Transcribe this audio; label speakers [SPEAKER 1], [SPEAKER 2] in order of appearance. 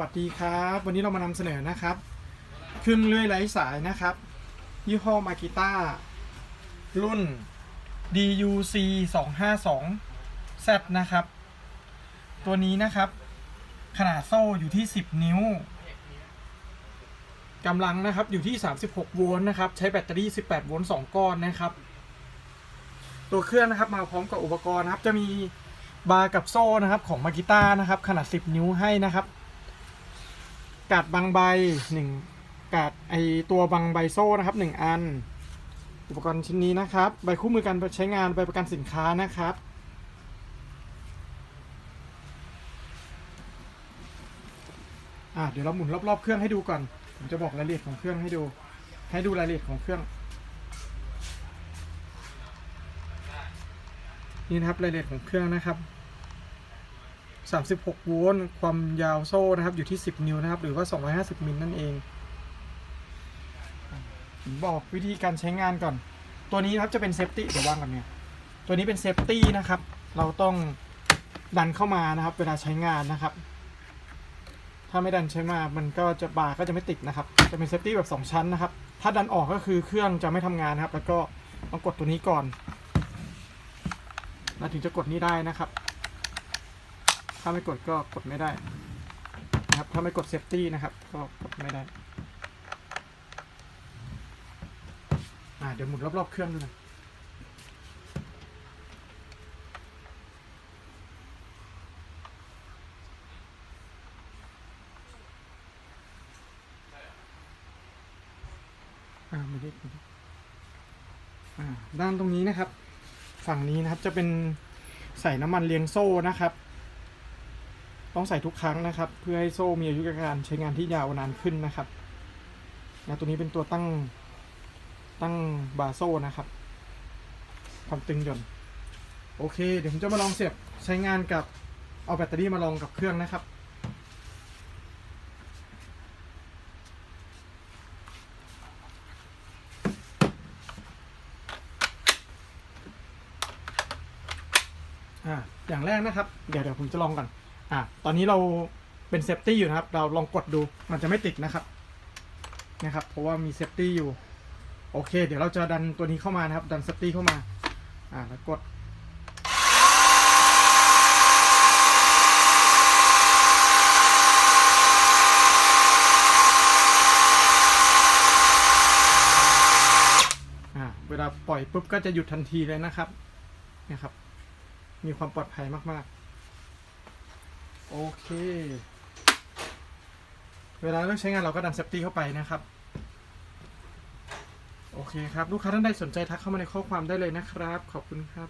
[SPEAKER 1] วัสดีครับ วันนี้เรามานำเสนอนะครับเครื่องเลื่อยไร้สายนะครับ ยี่ห้อมากิต้ารุ่น DUC 252 Z นะครับ ตัวนี้นะครับ ขนาดโซ่อยู่ที่ 10 นิ้วกำลังนะครับอยู่ที่ 36 โวลต์นะครับ ใช้แบตเตอรี่ 18 โวลต์ 2 ก้อนนะครับ ตัวเครื่องนะครับมาพร้อมกับอุปกรณ์นะครับ จะมีบาร์กับโซ่นะครับของมากิต้านะครับ ขนาด 10 นิ้วให้นะครับ กาดบางใบหนึ่งกาดไอตัวบางใบโซ่นะครับหนึ่งอัน อุปกรณ์ชิ้นนี้นะครับ ใบคู่มือการใช้งานใบประกันสินค้านะครับอะเดี๋ยวเราหมุนรอบๆเครื่องให้ดูก่อน ผมจะบอกรายละเอียดของเครื่องให้ดู ให้ดูรายละเอียดของเครื่อง นี่นะครับรายละเอียดของเครื่องนะครับ 36 โวลต์ความยาวโซ่นะครับอยู่ที่ 10 นิ้วนะครับ หรือว่า 250 มิลนั่นเองผมบอกวิธีการใช้งานก่อน ตัวนี้ครับจะเป็นเซฟตี้เดี๋ยววางก่อนเนี่ย ตัวนี้เป็นเซฟตี้นะครับ เราต้องดันเข้ามานะครับ เวลาใช้งานนะครับ ถ้าไม่ดันใช้มามันก็จะบาร์ก็จะไม่ติดนะครับ จะเป็นเซฟตี้แบบ 2 ชั้นนะครับ ถ้าดันออกก็คือเครื่องจะไม่ทำงานนะครับ แล้วก็ต้องกดตัวนี้ก่อนแล้วถึงจะกดนี้ได้นะครับ ถ้าไม่กดก็กดไม่ได้นะครับ ถ้าไม่กดเซฟตี้นะครับ ก็กดไม่ได้ อ่าเดี๋ยวหมุนรอบๆเครื่องดูหน่อยอ่าไม่ได้ไม่ได้อ่าด้านตรงนี้นะครับ ฝั่งนี้นะครับจะเป็นใส่น้ำมันเลี้ยงโซ่นะครับ ต้องใส่ทุกครั้งนะครับ เพื่อให้โซ่มีอายุการใช้งานที่ยาวนานขึ้นนะครับนะตัวนี้เป็นตัวตั้งตั้งบาร์โซ่นะครับความตึงหย่อนโอเค เดี๋ยวผมจะมาลองเสียบใช้งานกับเอาแบตเตอรี่มาลองกับเครื่องนะครับอ่าอย่างแรกนะครับ เดี๋ยวเดี๋ยวผมจะลองก่อน อะตอนนี้เราเป็นเซฟตี้อยู่นะครับ เราลองกดดูมันจะไม่ติดนะครับนะครับ เพราะว่ามีเซฟตี้อยู่ โอเค เดี๋ยวเราจะดันตัวนี้เข้ามานะครับ ดันเซฟตี้เข้ามา อ่าแล้วกด อ่า เวลาปล่อยปุ๊บก็จะหยุดทันทีเลยนะครับ นะครับ มีความปลอดภัยมากๆ โอเค เวลาเลือกใช้งานเราก็ดันเซฟตี้เข้าไปนะครับ โอเคครับ ลูกค้าท่านใดสนใจทักเข้ามาในข้อความได้เลยนะครับ ขอบคุณครับ